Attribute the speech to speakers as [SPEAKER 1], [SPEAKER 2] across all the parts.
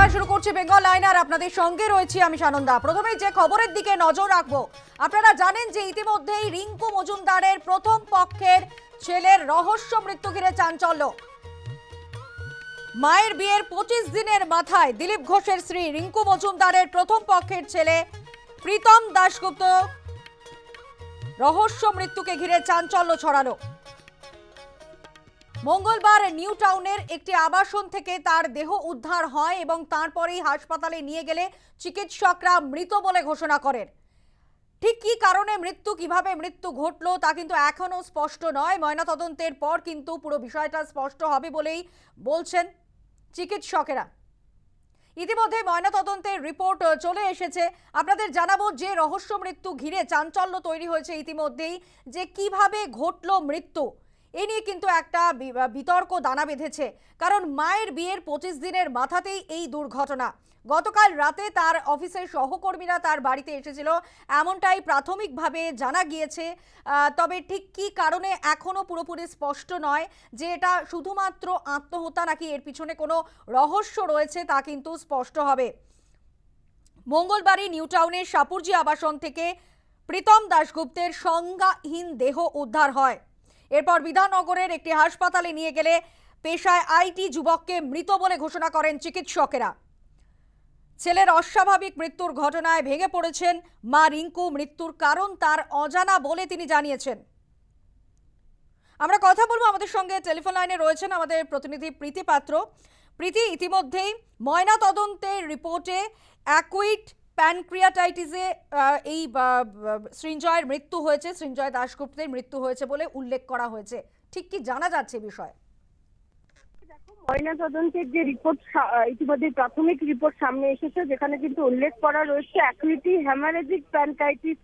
[SPEAKER 1] নমস্কার শুরু করছি বেঙ্গল লাইনার। আপনাদের সঙ্গে রয়েছি আমি সানন্দা। প্রথমে যে খবরের দিকে নজর রাখব, আপনারা জানেন যে ইতিমধ্যেই রিঙ্কু মজুমদারের প্রথম পক্ষের ছেলের রহস্য মৃত্যু ঘিরে চাঞ্চল্য। মায়ের বিয়ের পঁচিশ দিনের মাথায় দিলীপ ঘোষের স্ত্রী রিঙ্কু মজুমদারের প্রথম পক্ষের ছেলে প্রীতম দাশগুপ্ত রহস্য মৃত্যুকে ঘিরে চাঞ্চল্য ছড়ালো। মঙ্গলবার নিউ টাউনের একটি আবাসন থেকে তার দেহ উদ্ধার হয় এবং তারপরেই হাসপাতালে নিয়ে গেলে চিকিৎসকরা মৃত বলে ঘোষণা করেন। ঠিক কী কারণে মৃত্যু, কীভাবে মৃত্যু ঘটলো তা কিন্তু এখনও স্পষ্ট নয়। ময়নাতদন্তের পর কিন্তু পুরো বিষয়টা স্পষ্ট হবে বলেই বলছেন চিকিৎসকেরা। ইতিমধ্যে ময়নাতদন্তের রিপোর্ট চলে এসেছে। আপনাদের জানাব যে রহস্য মৃত্যু ঘিরে চাঞ্চল্য তৈরি হয়েছে ইতিমধ্যেই, যে কীভাবে ঘটল মৃত্যু। এ নিয়ে কিন্তু একটা বিতর্ক দানা বেঁধেছে। কারণ মায়ের বিয়ের পঁচিশ দিনের মাথাতেই এই দুর্ঘটনা। গতকাল রাতে তার অফিসের সহকর্মীরা তার বাড়িতে এসেছিল। এমনটাই প্রাথমিকভাবে জানা গিয়েছে। তবে ঠিক কী কারণে এখনও পুরোপুরি স্পষ্ট নয় যে এটা শুধুমাত্র আত্মহত্যা নাকি এর পিছনে কোনো রহস্য রয়েছে তা কিন্তু স্পষ্ট হবে। মঙ্গলবারই নিউ টাউনের সাপুরজি আবাসন থেকে প্রীতম দাশগুপ্তের সংজ্ঞাহীন দেহ উদ্ধার হয়। এরপর বিধাননগরের একটি হাসপাতালে নিয়ে গেলে পেশায় আইটি যুবককে মৃত বলে ঘোষণা করেন চিকিৎসকেরা। ছেলের অস্বাভাবিক মৃত্যুর ঘটনায় ভেঙে পড়েছেন মা রিঙ্কু। মৃত্যুর কারণ তার অজানা বলে তিনি জানিয়েছেন। আমরা কথা বলব আমাদের সঙ্গে। টেলিফোন লাইনে রয়েছেন আমাদের প্রতিনিধি প্রীতি পাত্র। প্রীতি, ইতিমধ্যেই ময়না তদন্তের রিপোর্টে অ্যাকুইট প্যানক্রিয়াটাইটিসে এই সৃঞ্জয়ের মৃত্যু হয়েছে, সৃঞ্জয় দাশগুপ্তের মৃত্যু হয়েছে বলে উল্লেখ করা হয়েছে। ঠিক কি জানা যাচ্ছে বিষয়ে?
[SPEAKER 2] ময়না তদন্তের যে রিপোর্ট ইতিমধ্যে প্রাথমিক রিপোর্ট সামনে এসেছে, যেখানে কিন্তু উল্লেখ করা রয়েছে অ্যাকুইটি হ্যামারেজিক প্যানকাইটিস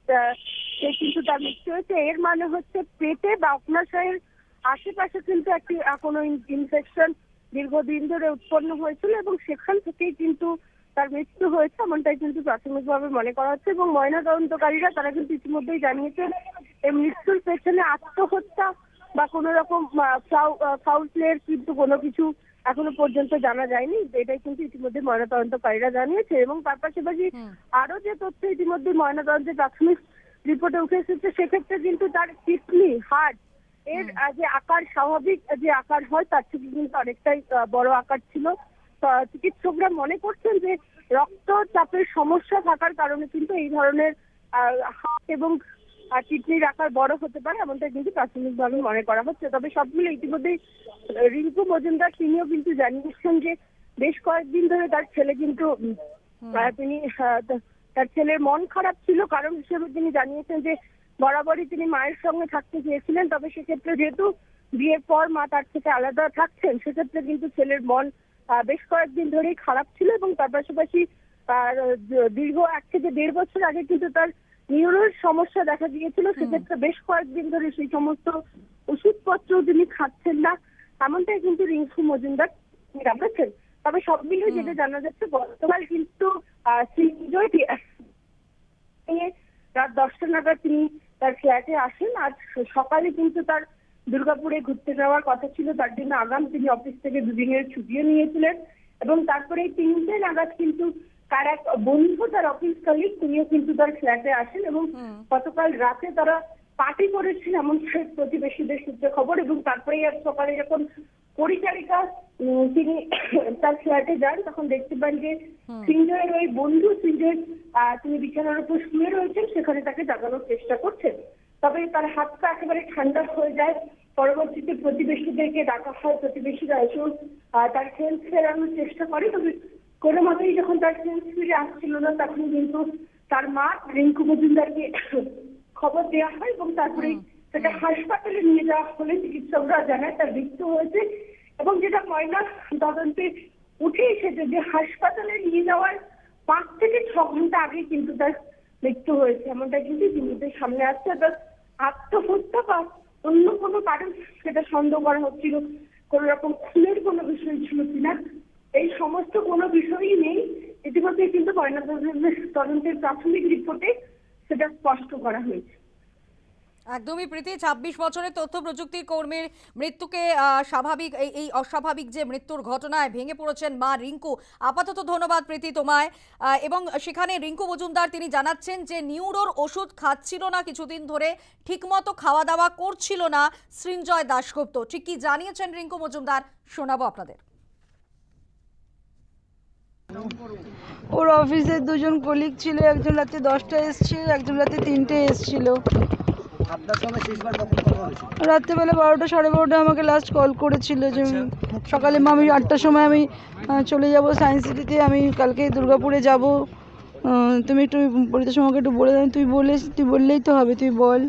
[SPEAKER 2] সে কিন্তু তার মৃত্যু হয়েছে। এর মানে হচ্ছে পেটে বা অগ্নাশয়ের আশেপাশে কিন্তু একটি কোনো ইনফেকশন দীর্ঘদিন ধরে উৎপন্ন হয়েছিল এবং সেখান থেকেই কিন্তু তার মৃত্যু হয়েছে এমনটাই কিন্তু প্রাথমিকভাবে মনে করা হচ্ছে এবং ময়না তদন্তকারীরা তারা কিন্তু ইতিমধ্যেই জানিয়েছেন এই মৃত্যুর পেছনে আত্মহত্যা বা কোনো রকম ফাউল প্লের কিন্তু কোনো কিছু এখনও পর্যন্ত জানা যায়নি। এটাই কিন্তু ইতিমধ্যে ময়নাতদন্তকারীরা জানিয়েছে এবং তার পাশাপাশি আরও যে তথ্য ইতিমধ্যে ময়নাতদন্তের প্রাথমিক রিপোর্টে উঠে এসেছে সেক্ষেত্রে কিন্তু তার কিডনি হার্ট এর যে আকার স্বাভাবিক যে আকার হয় তার থেকে কিন্তু অনেকটাই বড় আকার ছিল। চিকিৎসকরা মনে করছেন যে রক্তচাপের সমস্যা থাকার কারণে কিন্তু এই ধরনের হার্ট এবং কিডনির আকার বড় হতে পারে এমনটা কিন্তু প্রাথমিকভাবে মনে করা হচ্ছে। তবে সব মিলে ইতিমধ্যেই রিঙ্কু মজুমদার তিনিও কিন্তু জানিয়েছেন যে বেশ কয়েকদিন ধরে তার ছেলে কিন্তু তিনি তার ছেলের মন খারাপ ছিল। কারণ হিসেবে তিনি জানিয়েছেন যে বরাবরই তিনি মায়ের সঙ্গে থাকতে চেয়েছিলেন। তবে সেক্ষেত্রে যেহেতু বিয়ের পর মা তার থেকে আলাদা থাকছেন সেক্ষেত্রে কিন্তু ছেলের মন বেশ কয়েকদিন ধরেই খারাপ ছিল এবং তার পাশাপাশি তার দীর্ঘ এক থেকে দেড় বছর আগে কিন্তু তার নিউরোর সমস্যা দেখা দিয়েছিল। সেক্ষেত্রে বেশ কয়েকদিন ধরে সেই সমস্ত ওষুধপত্র তিনি খাচ্ছেন না। এমনটাই কিন্তু রিঙ্কু মজুমদার জানাচ্ছেন। তবে সব মিলিয়ে যেটা জানা যাচ্ছে গতকাল কিন্তু সৃঞ্জয় রাত দশটা নাগাদ তিনি তার ফ্ল্যাটে আসেন। আজ সকালে কিন্তু তার দুর্গাপুরে ঘুরতে যাওয়ার কথা ছিল তার জন্য আগাম তিনি অফিস থেকে দুদিনের ছুটিও নিয়েছিলেন এবং তারপরে এই তিনটে নাগাদ কিন্তু তার এক বন্ধু তার অফিস কলিগ তিনিও কিন্তু তার ফ্ল্যাটে আসেন এবং গতকাল রাতে তারা পার্টি করেছেন এমন প্রতিবেশীদের সূত্রে খবর এবং তারপরে আজ সকালে যখন পরিচারিকা উম, তিনি তার ফ্ল্যাটে যান তখন দেখতে পান যে সৃঞ্জয়ের ওই বন্ধু সৃঞ্জয় আহ, তিনি বিছানার উপর শুয়ে রয়েছেন সেখানে তাকে জাগানোর চেষ্টা করছেন। তবে তার হাতটা একেবারে ঠান্ডা হয়ে যায়। পরবর্তীতে প্রতিবেশীদেরকে ডাকা হয় প্রতিবেশীরা এসেও তার সেন্স ফেরানোর চেষ্টা করে। তবে কোনো মতেই যখন তার সেন্স ফিরে আসছিল না তখন কিন্তু তার মা রিঙ্কু মজুমদারকে খবর দেওয়া হয় এবং তারপরে সেটা হাসপাতালে নিয়ে যাওয়া হলে চিকিৎসকরা জানায় তার মৃত্যু হয়েছে এবং যেটা ময়না তদন্তে উঠে এসেছে যে হাসপাতালে নিয়ে যাওয়ার পাঁচ থেকে ছ ঘণ্টা আগে কিন্তু তার মৃত্যু হয়েছে। এমনটা কিন্তু ইতিমধ্যে সামনে আসছে। অর্থাৎ আত্মহত্যা বা অন্য কোনো কারণ সেটা সন্দেহ করা হচ্ছিল। কোন রকম খুনের কোনো বিষয় ছিল কিনা, এই সমস্ত কোনো বিষয়ই নেই। ইতিমধ্যে কিন্তু ময়নাতদন্তের তদন্তের প্রাথমিক রিপোর্টে সেটা স্পষ্ট করা হয়েছে।
[SPEAKER 1] একদমই প্রীতি, ছাব্বিশ বছরের তথ্য প্রযুক্তি কর্মীর মৃত্যুকে স্বাভাবিক, এই অস্বাভাবিক যে মৃত্যুর ঘটনায় ভেঙে পড়েছেন মা রিঙ্কু। আপাতত ধন্যবাদ প্রীতি তোমায়। এবং সেখানে রিঙ্কু মজুমদার, তিনি জানাচ্ছেন যে নিউরোর ওষুধ খাচ্ছিল না কিছুদিন ধরে, ঠিকমতো খাওয়া দাওয়া করছিল না সৃঞ্জয় দাশগুপ্ত। ঠিক কি জানিয়েছেন রিঙ্কু মজুমদার? শোনাবো আপনাদের।
[SPEAKER 3] ওর অফিসের দুজন কলিগ ছিল, একজন রাতে দশটা এসছিল, একজন রাতে তিনটে এসছিল। রাত্রেবেলা বারোটা সাড়ে বারোটা আমাকে লাস্ট কল করেছিল যে সকালে আমি আটটার সময় আমি চলে যাব সায়েন্স সিটিতে আমি কালকে দুর্গাপুরে যাব। তুমি একটু পরিতোষ আমাকে একটু বলে দাও। তুই বলে তুই বললেই তো হবে তুই বল।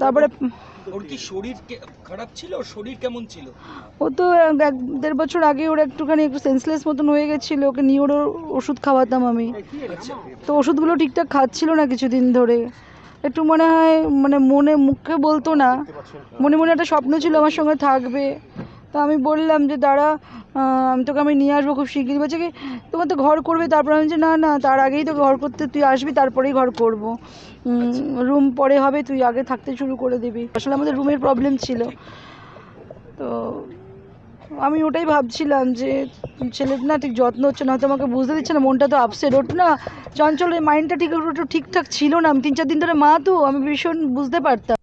[SPEAKER 3] তারপরে
[SPEAKER 4] ওর কি শরীর খারাপ ছিল? শরীর কেমন ছিল?
[SPEAKER 3] ও তো এক এক দেড় বছর আগে ওর একটুখানি একটু সেন্সলেস মতন হয়ে গেছিল। ওকে নিয়ে ওর ওষুধ খাওয়াতাম আমি।
[SPEAKER 4] আচ্ছা।
[SPEAKER 3] তো ওষুধগুলো ঠিকঠাক খাচ্ছিল না কিছুদিন ধরে। একটু মনে হয় মানে মনে মুখে বলতো না। মনে মনে একটা স্বপ্ন ছিল আমার সঙ্গে থাকবে। তা আমি বললাম যে, দাঁড়া আমি তোকে আমি নিয়ে আসব খুব শিগগিরই। বলছে কি, তোমার তো ঘর করবে। তারপর আমি যে না না, তার আগেই তো ঘর করতে, তুই আসবি, তারপরেই ঘর করব। রুম পরে হবে, তুই আগে থাকতে শুরু করে দিবি। আসলে আমাদের রুমের প্রবলেম ছিল। তো আমি ওটাই ভাবছিলাম যে ছেলের না ঠিক যত্ন হচ্ছে না, হয়তো আমাকে বুঝতে দিচ্ছে না, মনটা তো আপসেট ওর না চঞ্চলের মাইন্ডটা ঠিক একটু ঠিকঠাক ছিল না। আমি তিন চার দিন ধরে মা তো, আমি ভীষণ বুঝতে পারতাম।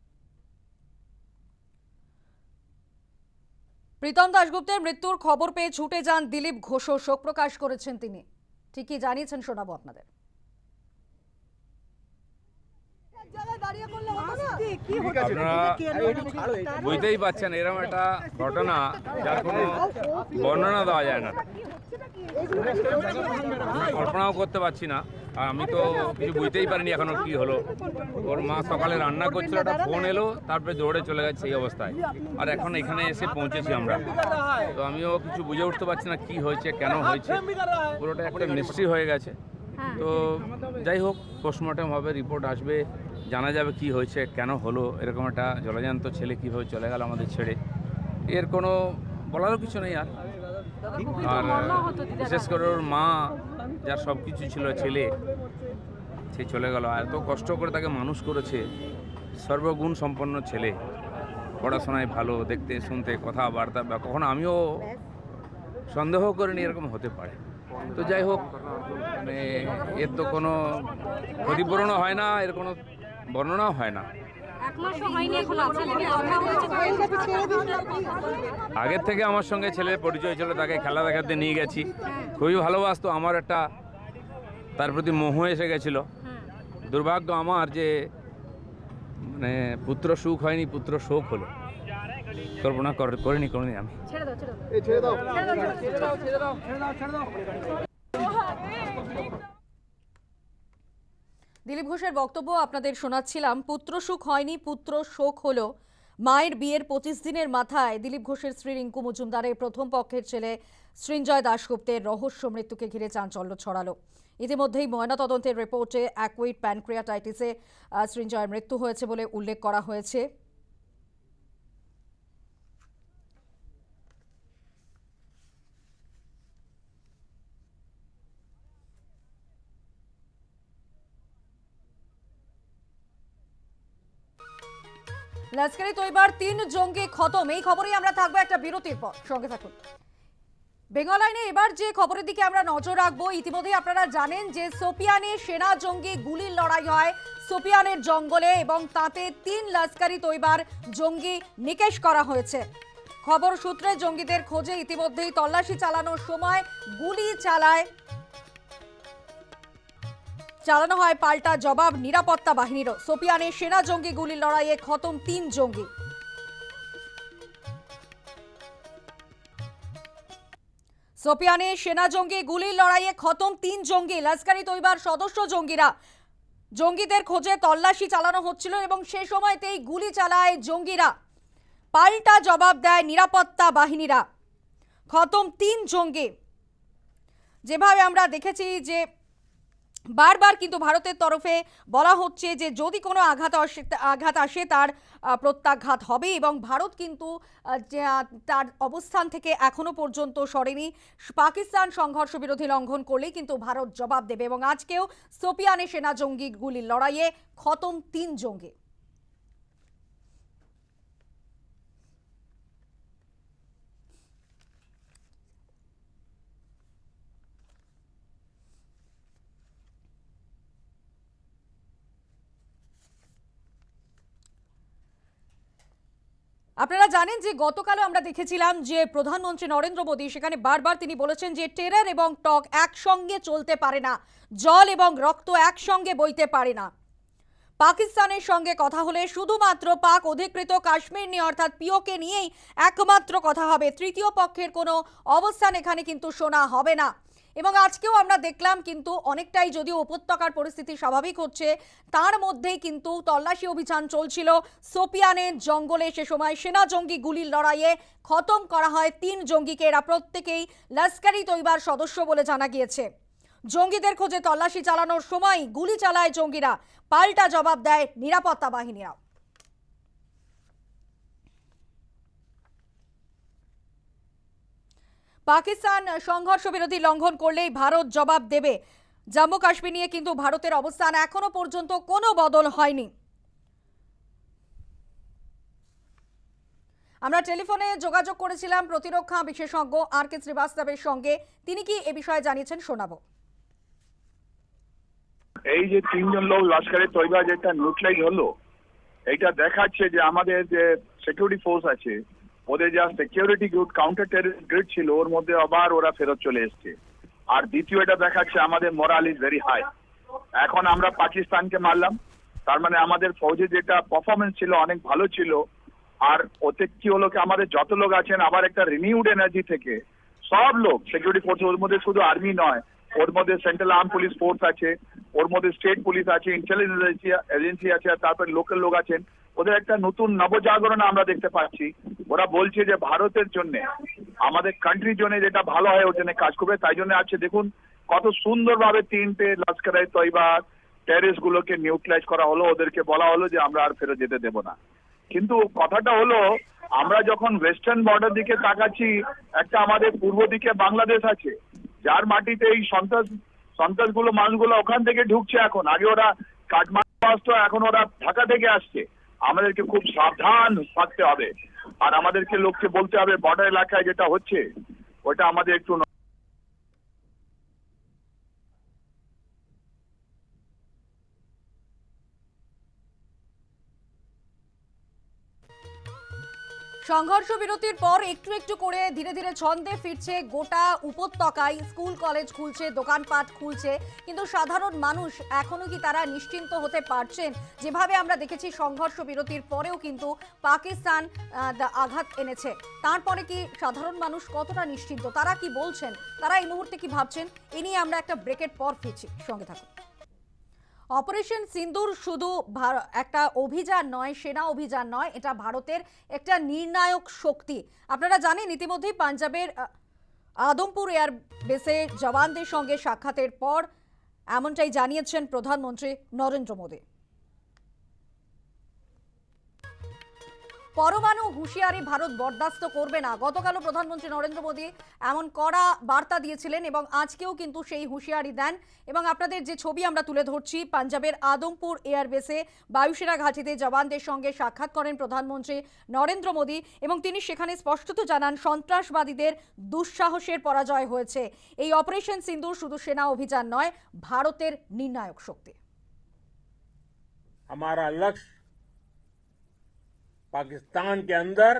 [SPEAKER 1] প্রীতম দাশগুপ্তের মৃত্যুর খবর পেয়ে ছুটে যান দিলীপ ঘোষও, শোক প্রকাশ করেছেন তিনি। ঠিকই জানিয়েছেন, শোনাবো আপনাদের
[SPEAKER 5] আপনারা বুঝতেই পাচ্ছেন এরকম একটা ঘটনা যার কোনো বর্ণনা দেওয়া যায় না। আমি কল্পনাও করতে পারছি না। আর আমি তো কিছু বুঝতেই পারিনি এখনও কি হলো। ওর মা সকালে রান্না করছিল একটা ফোন এলো তারপরে দৌড়ে চলে গেছে এই অবস্থায়। আর এখন এখানে এসে পৌঁছেছি আমরা। তো আমিও কিছু বুঝে উঠতে পারছি না কি হয়েছে কেন হয়েছে। পুরোটা একটা মিস্ট্রি হয়ে গেছে। তো যাই হোক পোস্টমর্টম হবে রিপোর্ট আসবে। জানা যাবে কি হয়েছে, কেন হলো, এরকম একটা জলজান্ত ছেলে কীভাবে চলে গেল আমাদের ছেড়ে, এর কোনো বলারও কিছু নেই আর। আর বিশেষ করে ওর মা, যার সব কিছু ছিল, ছেলে, সে চলে গেল। এত কষ্ট করে তাকে মানুষ করেছে, সর্বগুণ সম্পন্ন ছেলে। পড়াশোনায় ভালো, দেখতে, শুনতে, কথাবার্তা, বা কখনো আমিও সন্দেহ করিনি এরকম হতে পারে। তো যাই হোক মানে এর তো কোনো ক্ষতিপূরণও হয় না, এর কোনো বর্ণনাও হয় না।
[SPEAKER 6] এক মাসও হয়নি এখন আপনার সাথে কথা হয়েছে
[SPEAKER 5] আগের থেকে আমার সঙ্গে ছেলের পরিচয় ছিল তাকে খেলা দেখাতে নিয়ে গেছি। খুবই ভালোবাসতো আমার একটা তার প্রতি মোহ এসে গেছিল। দুর্ভাগ্য আমার যে মানে পুত্র সুখ হয়নি পুত্র শোক হলো। কল্পনা কর- করিনি কোনোদিন আমি
[SPEAKER 6] ছেড়ে দাও ছেড়ে দাও
[SPEAKER 1] দিলীপ ঘোষের বক্তব্য আপনাদের শোনাচ্ছিলাম। পুত্র সুখ হয়নি, পুত্র শোক হল। মায়ের বিয়ের পঁচিশ দিনের মাথায় দিলীপ ঘোষের স্ত্রী রিঙ্কু মজুমদারের প্রথম পক্ষের ছেলে সৃঞ্জয় দাশগুপ্তের রহস্য মৃত্যুকে ঘিরে চাঞ্চল্য ছড়ালো। ইতিমধ্যেই ময়নাতদন্তের রিপোর্টে অ্যাকুইড প্যানক্রিয়াটাইটিসে সৃঞ্জয়ের মৃত্যু হয়েছে বলে উল্লেখ করা হয়েছে। লস্করে তৈবার তিন জঙ্গি খতম। এই খবরেই আমরা থাকব একটা বিরতির পর। সঙ্গে থাকুন। বেঙ্গল আইনে এবার যে খবরের দিকে আমরা নজর রাখব, ইতিমধ্যেই আপনারা জানেন যে সোপিয়ানে সেনা জঙ্গি গুলির লড়াই হয় সোপিয়ানের জঙ্গলে এবং তাতে তিন লস্করি তৈবার জঙ্গি নিকেশ করা হয়েছে। খবর সূত্রে জঙ্গিদের খোঁজে ইতিমধ্যেই তল্লাশি চালানোর সময় গুলি চালায় চালানো হয় পাল্টা জবাব নিরাপত্তা বাহিনীরও। সোপিয়ানে সেনা জঙ্গি গুলির লড়াইয়ে খতম তিন জঙ্গি। সোপিয়ানে সেনা জঙ্গি গুলির লড়াইয়ে খতম তিন জঙ্গি। লস্করি তৈবার সদস্য জঙ্গিরা জঙ্গিদের খোঁজে তল্লাশি চালানো হচ্ছিল এবং সে সময়তেই গুলি চালায় জঙ্গিরা। পাল্টা জবাব দেয় নিরাপত্তা বাহিনীরা। খতম তিন জঙ্গি। যেভাবে আমরা দেখেছি যে বারবার কিন্তু ভারতের তরফে বলা হচ্ছে যে যদি কোনো আঘাত আসে আঘাত আসে তার প্রত্যাঘাত হবে এবং ভারত কিন্তু তার অবস্থান থেকে এখনও পর্যন্ত সরেনি। পাকিস্তান সংঘর্ষ বিরোধী লঙ্ঘন করলেই কিন্তু ভারত জবাব দেবে এবং আজকেও সোপিয়ানে সেনা জঙ্গিগুলির লড়াইয়ে খতম তিন জঙ্গি। আপনারা জানেন যে গতকালও আমরা দেখেছিলাম যে প্রধানমন্ত্রী নরেন্দ্র মোদী, সেখানে বারবার তিনি বলেছেন যে টেরার এবং টক একসঙ্গে চলতে পারে না, জল এবং রক্ত একসঙ্গে বইতে পারে না। পাকিস্তানের সঙ্গে কথা হলে শুধুমাত্র পাক অধিকৃত কাশ্মীর নিয়ে, অর্থাৎ পিওকে নিয়েই একমাত্র কথা হবে। তৃতীয় পক্ষের কোনো অবস্থান এখানে কিন্তু শোনা হবে না। এবং আজকেও আমরা দেখলাম কিন্তু অনেকটাই যদিও উপত্যকার পরিস্থিতি স্বাভাবিক হচ্ছে, তার মধ্যেই কিন্তু তল্লাশি অভিযান চলছিল। সোপিয়ানের জঙ্গলে সে সময় সেনা জঙ্গি গুলির লড়াইয়ে খতম করা হয় তিন জঙ্গিকে। এরা প্রত্যেকেই লস্করি তৈবার সদস্য বলে জানা গিয়েছে। জঙ্গিদের খোঁজে তল্লাশি চালানোর সময় গুলি চালায় জঙ্গিরা, পাল্টা জবাব দেয় নিরাপত্তা বাহিনীরা পাকিস্তান সংঘর্ষ বিরতি লঙ্ঘন করলেই ভারত জবাব দেবে। জম্মু কাশ্মীর নিয়ে কিন্তু ভারতের অবস্থান এখনও পর্যন্ত কোনো বদল হয়নি। আমরা টেলিফোনে যোগাযোগ করেছিলাম প্রতিরক্ষা বিশেষজ্ঞ আর কে শ্রীবাস্তবের সঙ্গে। তিনি কি এ বিষয়ে জানিয়েছেন শোনাবো।
[SPEAKER 7] এই যে তিনজন লোক লস্করে তৈবা যেটা নিউট্রাইজ হলো এটা দেখাচ্ছে যে আমাদের যে সিকিউরিটি ফোর্স আছে ওদের যা security group counter terrorist grid ছিল, ওর মধ্যে আবার ওরা ফেরত চলে এসছে। আর দ্বিতীয় এটা দেখাচ্ছে, আমাদের মোরাল ইজ ভেরি হাই এখন আমরা পাকিস্তানকে মারলাম, তার মানে আমাদের ফৌজে যেটা পারফরমেন্স ছিল অনেক ভালো ছিল। আর ওতে কি হলো কি, আমাদের যত লোক আছেন, আবার একটা রিনিউড এনার্জি থেকে, সব লোক সিকিউরিটি ফোর্স ওর মধ্যে শুধু আর্মি নয়, ওর মধ্যে সেন্ট্রাল আর্ম পুলিশ ফোর্স আছে, ওর মধ্যে স্টেট পুলিশ আছে ইন্টেলিজেন্স এজেন্সি আছে, আর তারপরে লোকাল লোক আছেন। ওদের একটা নতুন নবজাগরণ আমরা দেখতে পাচ্ছি। ওরা বলছে যে ভারতের জন্য, আমাদের কান্ট্রির জন্য যেটা ভালো হয়, ওর জন্য কাজ করবে। তাই জন্য আছে, দেখুন, কত সুন্দরভাবে তিনটে লস্করাই তৈবা টেরিস গুলোকে নিউট্রাইজ করা হলো। ওদেরকে বলা হলো যে আমরা আর ফেরত যেতে দেবো না। কিন্তু কথাটা হলো, আমরা যখন ওয়েস্টার্ন বর্ডার দিকে তাকাচ্ছি, একটা আমাদের পূর্ব দিকে বাংলাদেশ আছে, যার মাটিতে এই সন্ত্রাস, সন্ত্রাসগুলো, মানুষগুলো ওখান থেকে ঢুকছে এখন। আগে ওরা কাঠমান্ডু আসতো, এখন ওরা ঢাকা থেকে আসছে। আমাদেরকে খুব সাবধান থাকতে হবে। আর আমাদেরকে লোককে বলতে হবে, বর্ডার এলাকায় যেটা হচ্ছে, ওটা আমাদের একটু
[SPEAKER 1] সংঘর্ষ বিরতির পর একটু একটু করে ধীরে ধীরে ছন্দে ফিরছে গোটা উপত্যকায়। স্কুল, কলেজ খুলছে, দোকানপাট খুলছে। কিন্তু সাধারণ মানুষ এখনও কি তারা নিশ্চিন্ত হতে পারছেন? যেভাবে আমরা দেখেছি সংঘর্ষ বিরতির পরেও কিন্তু পাকিস্তান আঘাত এনেছে। তারপরে কি সাধারণ মানুষ কতটা নিশ্চিন্ত? তারা কি বলছেন? তারা এই মুহূর্তে কি ভাবছেন? এ নিয়ে আমরা একটা ব্রেকের পর ফিরছি। সঙ্গে থাকুন। অপারেশন সিন্দুর শুধু একটা অভিযান নয়, সেনা অভিযান নয়, এটা ভারতের একটা নির্ণায়ক শক্তি। আপনারা জানেন ইতিমধ্যেই পাঞ্জাবের আদমপুর এয়ার বেসে জওয়ানদের সঙ্গে সাক্ষাতের পর এমনটাই জানিয়েছেন প্রধানমন্ত্রী নরেন্দ্র মোদী। পরমাণু হুঁশিয়ারি ভারত বরদাস্ত করবে না গতকালও প্রধানমন্ত্রী নরেন্দ্র মোদী এমন কড়া বার্তা দিয়েছিলেন এবং আজকেও কিন্তু সেই হুঁশিয়ারি দেন এবং আপনাদের যে ছবি আমরা তুলে ধরছি পাঞ্জাবের আদমপুর এয়ারবেসে বায়ুসেনা ঘাঁটিতে জওয়ানদের সঙ্গে সাক্ষাৎ করেন প্রধানমন্ত্রী নরেন্দ্র মোদী এবং তিনি সেখানে স্পষ্টত জানান সন্ত্রাসবাদীদের দুঃসাহসের পরাজয় হয়েছে এই অপারেশন সিন্দুর শুধু সেনা অভিযান নয় ভারতের নির্ণায়ক শক্তি
[SPEAKER 8] हमारा लक्ष्य पाकिस्तान के अंदर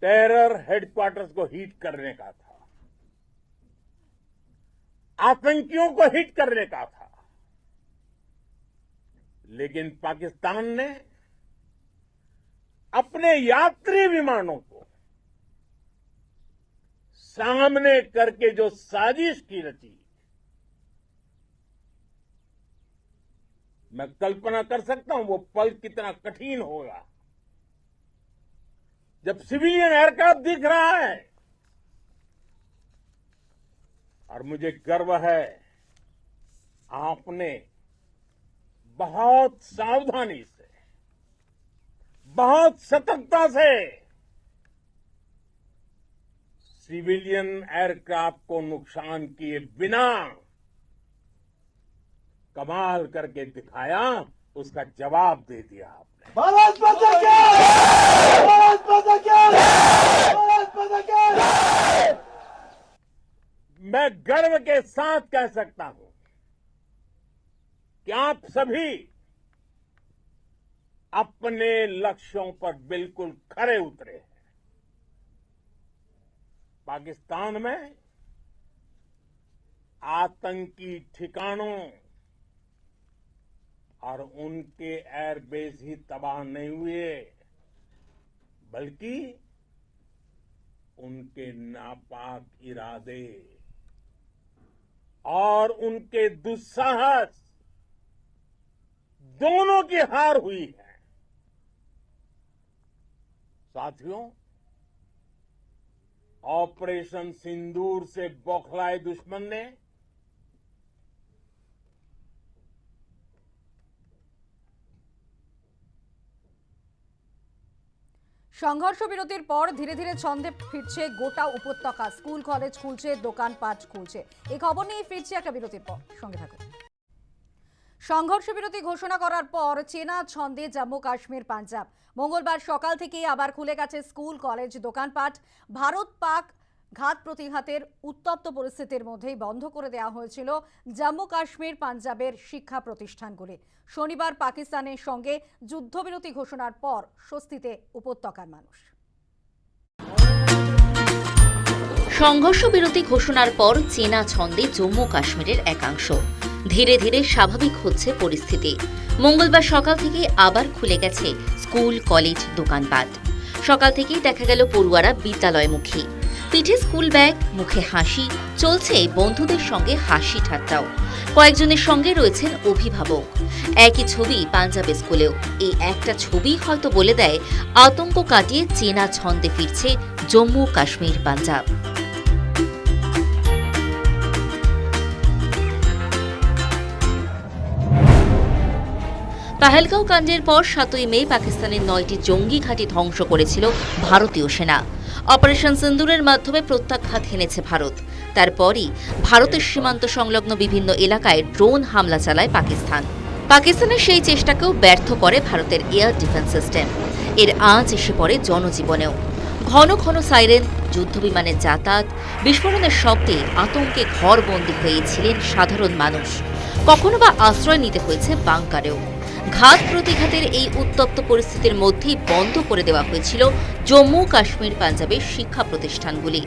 [SPEAKER 8] टेरर हेडक्वार्टर्स को हिट करने का था। आतंकियों को हिट करने का था। लेकिन पाकिस्तान ने अपने यात्री विमानों को सामने करके जो साजिश की रची मैं कल्पना कर सकता हूँ वो पल कितना कठिन होगा। जब सिविलियन एयरक्राफ्ट दिख रहा है, और मुझे गर्व है, आपने बहुत सावधानी से, बहुत सतर्कता से सिविलियन एयरक्राफ्ट को नुकसान किए बिना कमाल करके दिखाया उसका जवाब दे दिया आपने।
[SPEAKER 9] भारत माता की भारत माता की भारत माता की
[SPEAKER 8] मैं गर्व के साथ कह सकता हूँ कि आप सभी अपने लक्ष्यों पर बिल्कुल खरे उतरे हैं। पाकिस्तान में आतंकी ठिकानों और उनके एयरबेस ही तबाह नहीं हुए, बल्कि उनके नापाक इरादे और उनके दुस्साहस दोनों की हार हुई है। साथियों, ऑपरेशन सिंदूर से बौखलाए दुश्मन ने
[SPEAKER 1] সংঘর্ষ বিরতির পর ধীরে ধীরে ছন্দে ফিরছে গোটা উপত্যকা। স্কুল, কলেজ খুলছে, দোকানপাট খুলছে। এই খবর নিয়ে ফিরছে একটা বিরতির পর। সঙ্গে থাকুন। সংঘর্ষ বিরতি ঘোষণা করার পর চেনা ছন্দে জম্মু কাশ্মীর, পাঞ্জাব। মঙ্গলবার সকাল থেকেই আবার খুলে গেছে স্কুল, কলেজ, দোকানপাট। ভারত পাক ঘাত প্রতিঘাতের উত্তপ্ত পরিস্থিতির মধ্যেই বন্ধ করে দেওয়া হয়েছিল জম্মু কাশ্মীর পাঞ্জাবের শিক্ষা প্রতিষ্ঠানগুলি। শনিবার পাকিস্তানের সঙ্গে যুদ্ধবিরতি ঘোষণার পর স্বস্তিতে উপত্যকার মানুষ।
[SPEAKER 10] সংঘর্ষ বিরতি ঘোষণার পর চেনা ছন্দে জম্মু কাশ্মীরের একাংশ। ধীরে ধীরে স্বাভাবিক হচ্ছে পরিস্থিতি। মঙ্গলবার সকাল থেকে আবার খুলে গেছে স্কুল, কলেজ, দোকানপাট। সকাল থেকেই দেখা গেল পড়ুয়ারা বিদ্যালয়মুখী। পিঠে স্কুল ব্যাগ, মুখে হাসি, চলছে বন্ধুদের সঙ্গে হাসি ঠাট্টাও। কয়েকজনের সঙ্গে রয়েছেন অভিভাবক। একই ছবি পাঞ্জাবে স্কুলেও। এই একটা ছবি হয়তো বলে দেয়, আতঙ্ক কাটিয়ে চেনা ছন্দে ফিরছে জম্মু কাশ্মীর পাঞ্জাব। পাহেলগাঁও কাণ্ডের পর সাতই মে পাকিস্তানের নয়টি জঙ্গি ঘাঁটি ধ্বংস করেছিল ভারতীয় সেনা। অপারেশন সিন্দুরের মাধ্যমে প্রত্যাঘাত হেনেছে ভারত। তারপরই ভারতের সীমান্ত সংলগ্ন বিভিন্ন এলাকায় ড্রোন হামলা চালায় পাকিস্তান। পাকিস্তানের সেই চেষ্টাকেও ব্যর্থ করে ভারতের এয়ার ডিফেন্স সিস্টেম। এর আঁচ এসে পড়ে জনজীবনেও। ঘন ঘন সাইরেন, যুদ্ধবিমানের যাতায়াত, বিস্ফোরণের শব্দে আতঙ্কে ঘরবন্দি হয়েছিলেন সাধারণ মানুষ। কখনো বা আশ্রয় নিতে হয়েছে বাংকারেও। ঘাত প্রতিঘাতের এই উত্তপ্ত পরিস্থিতির মধ্যেই বন্ধ করে দেওয়া হয়েছিল জম্মু কাশ্মীর পাঞ্জাবের শিক্ষা প্রতিষ্ঠানগুলি।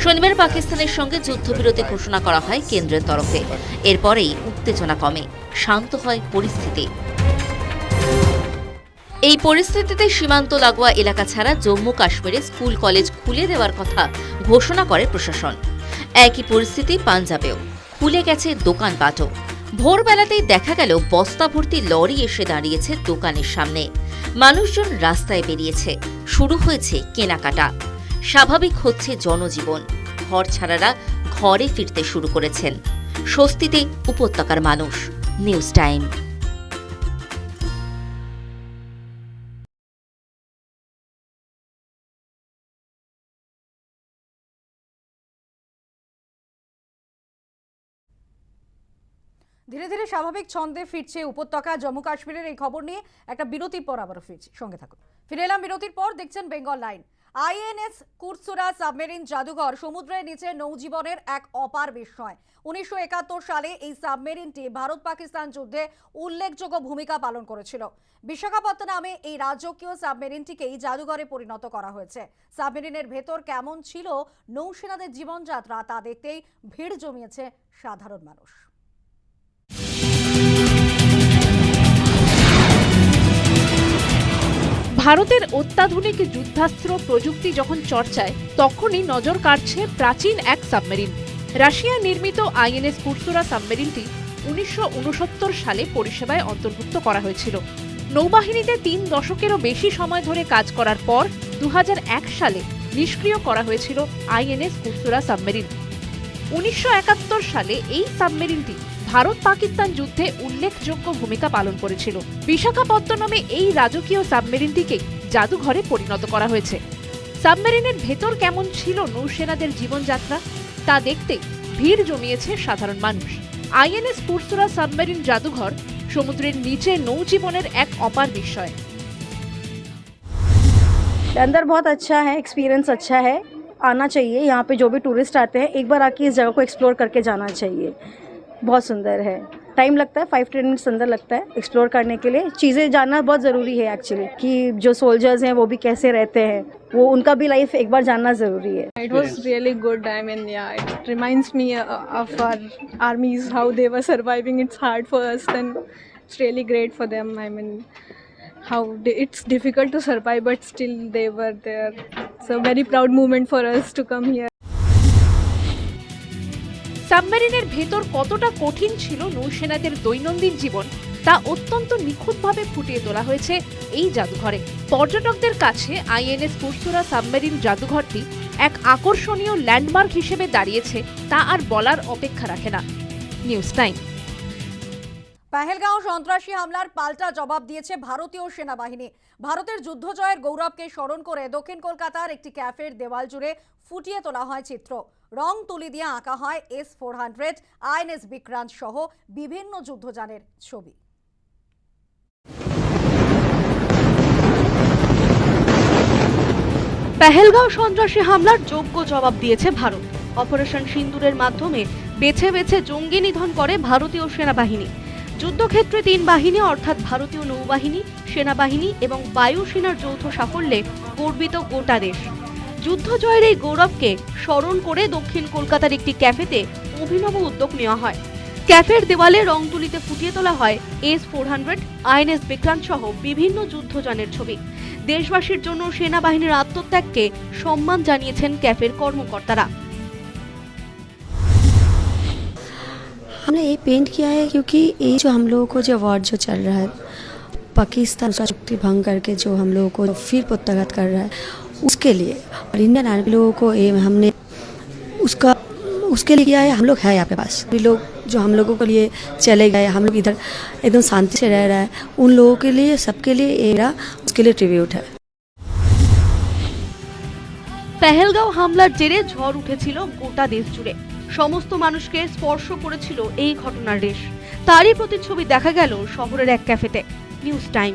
[SPEAKER 10] শনিবার পাকিস্তানের সঙ্গে যুদ্ধবিরতি ঘোষণা করা হয় কেন্দ্রের তরফে। এরপরেই উত্তেজনা কমে, শান্ত হয় পরিস্থিতি। এই পরিস্থিতিতে সীমান্ত লাগোয়া এলাকা ছাড়া জম্মু কাশ্মীরে স্কুল, কলেজ খুলে দেওয়ার কথা ঘোষণা করে প্রশাসন। একই পরিস্থিতি পাঞ্জাবেও। খুলে গেছে দোকানপাটও। ভোরবেলাতেই দেখা গেল বস্তা ভর্তি লরি এসে দাঁড়িয়েছে দোকানের সামনে। মানুষজন রাস্তায় বেরিয়েছে। শুরু হয়েছে কেনাকাটা। স্বাভাবিক হচ্ছে জনজীবন। ঘর ছাড়ারা ঘরে ফিরতে শুরু করেছেন। স্বস্তিতে উপত্যকার মানুষ। News time.
[SPEAKER 1] ধীরে ধীরে স্বাভাবিক ছন্দে ফিরছে উপত্যকা। জম্মু কাশ্মীরের এই খবর নিয়ে একটা বিরতির পর আবারও ফিরছি। সঙ্গে থাকুন। ফিরে এলাম বিরতির পর, দেখছেন Bengal line. INS Kursura submarine জাদুঘর সমুদ্রের নিচে নৌজীবনের এক অপার বিস্ময় উনিশশো একাত্তর সালে এই সাবমেরিনটি ভারত পাকিস্তান যুদ্ধে উল্লেখযোগ্য ভূমিকা পালন করেছিল। বিশাখাপত্তনমে এই রাজকীয় সাবমেরিনটিকেই জাদুঘরে পরিণত করা হয়েছে। সাবমেরিনের ভেতর কেমন ছিল নৌসেনাদের জীবনযাত্রা তা দেখতেই ভিড় জমিয়েছে সাধারণ মানুষ।
[SPEAKER 11] ভারতের অত্যাধুনিক যুদ্ধাস্ত্র প্রযুক্তি যখন চর্চায়, তখনই নজর কাড়ছে প্রাচীন এক সাবমেরিন। রাশিয়া নির্মিত আইএনএস কুরসুরা সাবমেরিনটি উনিশশো সালে পরিষেবায় অন্তর্ভুক্ত করা হয়েছিল। নৌবাহিনীতে তিন দশকেরও বেশি সময় ধরে কাজ করার পর দু হাজার এক সালে নিষ্ক্রিয় করা হয়েছিল আইএনএস কুরসুরা সাবমেরিন। উনিশশো একাত্তর সালে এই সাবমেরিনটি ভারত পাকিস্তান যুদ্ধে উল্লেখযোগ্য ভূমিকা পালন করেছিল বিশাখাপত্তনমে এই রাজকীয় সাবমেরিনটিকে জাদুঘরে পরিণত করা হয়েছে সাবমেরিনের ভেতর কেমন ছিল নৌসেনাদের জীবনযাত্রা তা দেখতে ভিড় জমিয়েছে সাধারণ মানুষ আইএনএস পুরসুরা সাবমেরিন জাদুঘর সমুদ্রের নিচে নৌজীবনের এক অপার বিস্ময়
[SPEAKER 3] अंदर बहुत अच्छा है एक्सपीरियंस अच्छा है आना चाहिए यहाँ पे जो भी टूरिस्ट आते हैं एक बार आके इस जगह को एक्सप्लोर करके जाना चाहिए बहुत सुंदर है।
[SPEAKER 12] टाइम लगता है फाइव टेन मिनट्स अंदर लगता है एक्सप्लोर करने के लिए। चीज़ें जानना बहुत ज़रूरी है एक्चुअली कि जो सोल्जर्स हैं वो भी कैसे रहते हैं। वो उनका भी लाइफ एक बार जानना ज़रूरी है।
[SPEAKER 13] It was really good I mean it remind me of our armies how they were surviving it's hard for us then it's really great for them I mean how it's difficult to survive but still they were there so very proud movement for us to come here
[SPEAKER 14] সাবমেরিনের ভেতর কতটা কঠিন ছিল নৌসেনাদের দৈনন্দিন জীবন, তা অত্যন্ত নিখুঁতভাবে ফুটিয়ে তোলা হয়েছে এই জাদুঘরে। পর্যটকদের কাছে আইএনএস কুরসুরা সাবমেরিন জাদুঘরটি এক আকর্ষণীয় ল্যান্ডমার্ক হিসেবে দাঁড়িয়েছে, তা আর বলার অপেক্ষা রাখে না। নিউজ টাইম
[SPEAKER 1] পেহেলগাঁও সন্ত্রাসী হামলার পাল্টা জবাব দিয়েছে ভারতীয় সেনাবাহিনী। ভারতের যুদ্ধজয়ের গৌরবকে স্মরণ করে দক্ষিণ কলকাতার একটি ক্যাফের দেওয়াল জুড়ে ফুটিয়ে তোলা হয় চিত্র। রং তুলি দিয়ে আঁকা হয় S four hundred INS Vikrant সহ বিভিন্ন যুদ্ধযানের ছবি।
[SPEAKER 14] পেহেলগাঁও সন্ত্রাসী হামলার যোগ্য জবাব দিয়েছে ভারত। অপারেশন সিন্দুরের মাধ্যমে বেছে বেছে জঙ্গি নিধন করে ভারতীয় সেনাবাহিনী। যুদ্ধক্ষেত্রে তিন বাহিনী, অর্থাৎ ভারতীয় নৌবাহিনী, সেনাবাহিনী এবং বায়ুসেনার যৌথ সাফল্যে গর্বিত গোটা দেশ। যুদ্ধ জয়ের এই গৌরবকে স্মরণ করে দক্ষিণ কলকাতার একটি ক্যাফেতে অভিনব উদ্যোগ নেওয়া হয় ক্যাফের দেওয়ালে রং তুলিতে ফুটিয়ে তোলা হয় S four hundred INS Vikrant সহ বিভিন্ন যুদ্ধযানের ছবি দেশবাসীর জন্য সেনাবাহিনীর আত্মত্যাগকে সম্মান জানিয়েছেন ক্যাফের কর্মকর্তারা
[SPEAKER 6] हमने ये पेंट किया है क्योंकि ये जो हम लोगों को जो वॉर जो चल रहा है पाकिस्तान उसका चुक्ति भंग करके जो हम लोगों को फिर प्रत्याघात कर रहा है उसके लिए और इंडियन आर्मी लोगों को ये हमने उसका उसके लिए किया है हम लोग है यहाँ पे पास भी लोग जो हम लोगों के लिए चले गए हम लोग इधर एकदम शांति से रह रहा है उन लोगों के लिए सबके लिए ये मेरा उसके लिए ट्रिब्यूट है
[SPEAKER 14] পেহেলগাঁও হামলার জেরে ঝড় উঠেছিল গোটা দেশ জুড়ে সমস্ত মানুষকে স্পর্শ করেছিল এই ঘটনার রেশ তারই প্রতিচ্ছবি দেখা গেল শহরের এক ক্যাফেতে নিউজ টাইম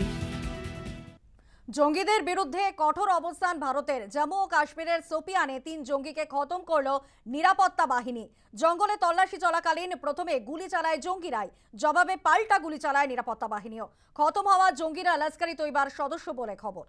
[SPEAKER 1] জঙ্গিদের বিরুদ্ধে কঠোর অবস্থান ভারতের। জম্মু ও কাশ্মীরের সোপিয়ানে তিন জঙ্গিকে খতম করল নিরাপত্তা বাহিনী। জঙ্গলে তল্লাশি চলাকালীন প্রথমে গুলি চালায় জঙ্গিরাই, জবাবে পাল্টা গুলি চালায় নিরাপত্তা বাহিনীও। খতম হওয়া জঙ্গিরা লস্করি তৈবার সদস্য বলে খবর।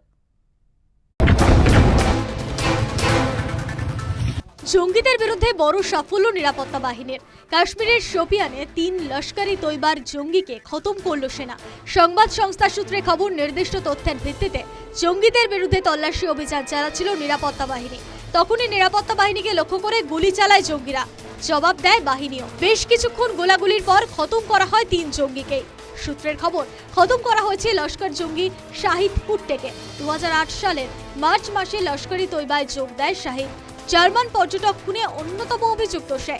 [SPEAKER 15] জঙ্গিদের বিরুদ্ধে বড় সাফল্য নিরাপত্তা বাহিনীর। কাশ্মীরের শোপিয়ানে তিন লস্করি তৈবার জঙ্গিকে খতম করল সেনা। সংবাদ সংস্থা সূত্রে খবর, নির্দিষ্ট তথ্যের ভিত্তিতে জঙ্গিদের বিরুদ্ধে তল্লাশি অভিযান চালাচ্ছিল নিরাপত্তা বাহিনী। তখনই নিরাপত্তা বাহিনীকে লক্ষ্য করে গুলি চালায় জঙ্গিরা। জবাব দেয় বাহিনীও। বেশ কিছুক্ষণ গোলাগুলির পর খতম করা হয় তিন জঙ্গিকেই। সূত্রের খবর, খতম করা হয়েছে লস্কর জঙ্গি শাহিদ কুট্টেকে দু সালের মার্চ মাসে লস্করি তৈবায় যোগ দেয় শাহিদ। জার্মান পর্যটক খুনে অন্যতম অভিযুক্ত সে।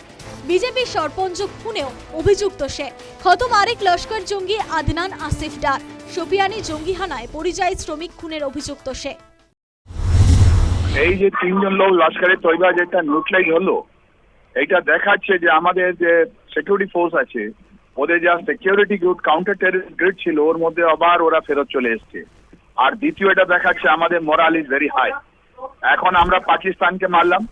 [SPEAKER 15] বিজেপি সরপঞ্চ খুনেও অভিযুক্ত সে। খতম আরেক লস্কর জঙ্গি আদনান আসিফ ডার। সোপিয়ানি জঙ্গি হানায় পরিযায়ী শ্রমিক খুনের অভিযুক্ত সে।
[SPEAKER 7] এই যে তিনজন লোক লস্করে তৈবা যেটা নিউট্রাইজ হলো। এটা দেখাচ্ছে যে আমাদের যে সিকিউরিটি ফোর্স আছে, ওদের যা security group counter terrorist grid ছিল, ওর মধ্যে আবার ওরা ফেরত চলে এসছে। আর দ্বিতীয় এটা দেখাচ্ছে আমাদের মোরাল ইজ ভেরি হাই এখন আমরা পাকিস্তানকে মারলাম।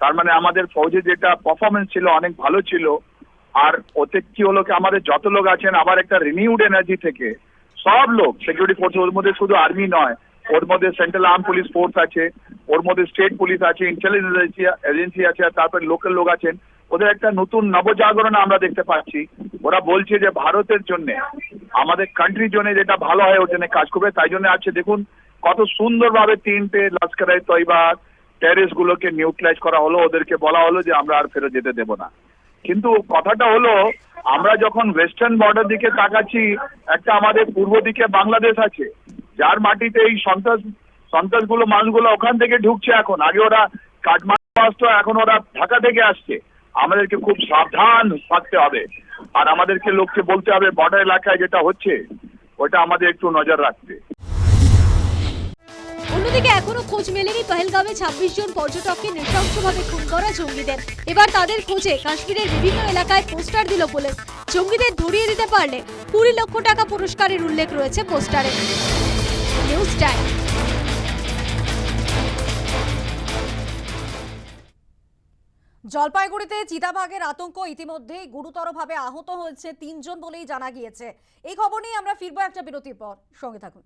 [SPEAKER 7] তার মানে আমাদের ফৌজে যেটা পারফরমেন্স ছিল অনেক ভালো ছিল। আর ওতে কি হলো কি আমাদের যত লোক আছেন, আবার একটা রিনিউড এনার্জি থেকে সব লোক সিকিউরিটি ফোর্স ওর মধ্যে শুধু আর্মি নয়, ওর মধ্যে সেন্ট্রাল আর্ম পুলিশ ফোর্স আছে, ওর মধ্যে স্টেট পুলিশ আছে ইন্টেলিজেন্স এজেন্সি আছে, আর তারপরে লোকাল লোক আছেন। ওদের একটা নতুন নবজাগরণ আমরা দেখতে পাচ্ছি। ওরা বলছে যে ভারতের জন্য, আমাদের কান্ট্রির জন্য যেটা ভালো হয়, ওর জন্য কাজ করবে। তাই জন্য আছে দেখুন কত সুন্দরভাবে তিনটে লস্করে তৈবা টেরিস গুলোকে নিউট্রাইজ করা হলো, ওদেরকে বলা হলো যে আমরা আর ফেরত যেতে দেব না। কিন্তু কথাটা হলো, আমরা যখন ওয়েস্টার্ন বর্ডার দিকে তাকাচ্ছি, একটা আমাদের পূর্ব দিকে বাংলাদেশ আছে, যার মাটিতে এই সন্ত্রাস, সন্ত্রাসগুলো মানুষগুলো ওখান থেকে ঢুকছে এখন। আগে ওরা কাঠমান্ডু আসতো, এখন ওরা ঢাকা থেকে আসছে। আমাদেরকে খুব সাবধান থাকতে হবে। আর আমাদেরকে লোককে বলতে হবে বর্ডার এলাকায় যেটা হচ্ছে, ওটা আমাদের একটু নজর রাখতে।
[SPEAKER 15] অন্যদিকে এখনও খোঁজ মেলেনি পহেলগামে ছাব্বিশ জন পর্যটককে নৃশংসভাবে খুন করা জঙ্গিদের। এবার তাদের খোঁজে কাশ্মীরের বিভিন্ন এলাকায় পোস্টার দিল পুলিশ। জঙ্গিদের ধরিয়ে দিতে পারলে কুড়ি লক্ষ টাকা পুরস্কারের উল্লেখ রয়েছে পোস্টারে। News time.
[SPEAKER 1] জলপাইগুড়িতে চিতাবাঘের আতঙ্ক ইতিমধ্যেই গুরুতরভাবে আহত হয়েছে তিনজন বলেই জানা গিয়েছে। এই খবর নিয়ে আমরা ফিরবো একটা বিরতির পর। সঙ্গে থাকুন।